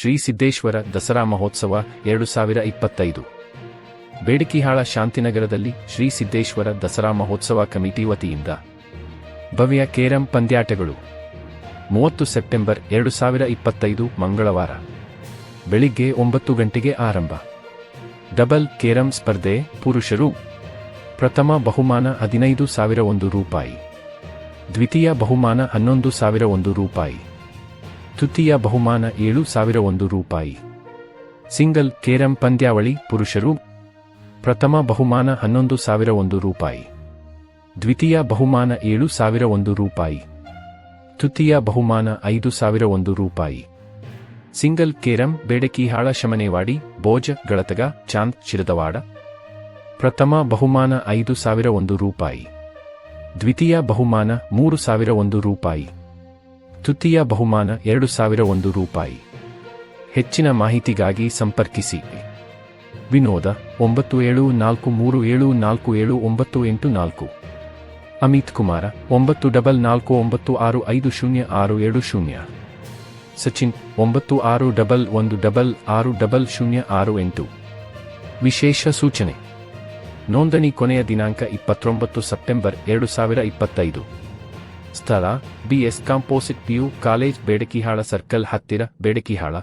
ಶ್ರೀ ಸಿದ್ದೇಶ್ವರ ದಸರಾ ಮಹೋತ್ಸವ ಎರಡು ಸಾವಿರ ಇಪ್ಪತ್ತೈದು. ಬೇಡಿಕೆಹಾಳ ಶಾಂತಿನಗರದಲ್ಲಿ ಶ್ರೀ ಸಿದ್ದೇಶ್ವರ ದಸರಾ ಮಹೋತ್ಸವ ಕಮಿಟಿ ವತಿಯಿಂದ ಭವ್ಯ ಕೇರಂ ಪಂದ್ಯಾಟಗಳು. ಮೂವತ್ತು ಸೆಪ್ಟೆಂಬರ್ ಎರಡು ಸಾವಿರ ಇಪ್ಪತ್ತೈದು ಮಂಗಳವಾರ. ಬೆಳಿಗ್ಗೆ ಒಂಬತ್ತು ಗಂಟೆಗೆ ಆರಂಭ. ಡಬಲ್ ಕೇರಂ ಸ್ಪರ್ಧೆ ಪುರುಷರು. ಪ್ರಥಮ ಬಹುಮಾನ ಹದಿನೈದು ಸಾವಿರ ಒಂದು ರೂಪಾಯಿ. ದ್ವಿತೀಯ ಬಹುಮಾನ ಹನ್ನೊಂದು ಸಾವಿರ ಒಂದು ರೂಪಾಯಿ. ತೃತೀಯ ಬಹುಮಾನ ಏಳು ಸಾವಿರ ಒಂದು ರೂಪಾಯಿ. ಸಿಂಗಲ್ ಕೇರಂ ಪಂದ್ಯಾವಳಿ ಪುರುಷರು ಪ್ರಥಮ ಬಹುಮಾನ ಹನ್ನೊಂದು ಸಾವಿರ ಒಂದು ರೂಪಾಯಿ. ದ್ವಿತೀಯ ಬಹುಮಾನ ಏಳು ಸಾವಿರ ಒಂದು ರೂಪಾಯಿ. ತೃತೀಯ ಬಹುಮಾನ ಐದು ಸಾವಿರ ಒಂದು ರೂಪಾಯಿ. Single carrom Bedkihal Shamanewadi Boja Galatga, Chand, Shiradwad. ಪ್ರಥಮ ಬಹುಮಾನ ಐದು ಸಾವಿರ ಒಂದು ರೂಪಾಯಿ. ದ್ವಿತೀಯ ಬಹುಮಾನ ಮೂರು ಸಾವಿರ ಒಂದು ರೂಪಾಯಿ. ತೃತೀಯ ಬಹುಮಾನ ಎರಡು ಸಾವಿರ ಒಂದು ರೂಪಾಯಿ. ಹೆಚ್ಚಿನ ಮಾಹಿತಿಗಾಗಿ ಸಂಪರ್ಕಿಸಿ. ವಿನೋದ ಒಂಬತ್ತು ಏಳು ನಾಲ್ಕು ಮೂರು ಏಳು ನಾಲ್ಕು ಏಳು ಒಂಬತ್ತು ಎಂಟು ನಾಲ್ಕು. ಅಮಿತ್ ಕುಮಾರ ಒಂಬತ್ತು ಡಬಲ್ ನಾಲ್ಕು ಒಂಬತ್ತು ಆರು ಐದು ಶೂನ್ಯ ಆರು ಏಳು ಶೂನ್ಯ. ಸಚಿನ್ ಒಂಬತ್ತು ಆರು ಡಬಲ್ ಒಂದು ಡಬಲ್ ಆರು ಡಬಲ್ ಶೂನ್ಯ ಆರು ಎಂಟು. ವಿಶೇಷ ಸೂಚನೆ. ನೋಂದಣಿ ಕೊನೆಯ ದಿನಾಂಕ ಇಪ್ಪತ್ತೊಂಬತ್ತು ಸೆಪ್ಟೆಂಬರ್ ಎರಡು ಸಾವಿರ ಇಪ್ಪತ್ತೈದು. ಸ್ಥಳ BS composite PU college Bedkihal circle ಹತ್ತಿರ ಬೇಡಕಿಹಾಳ.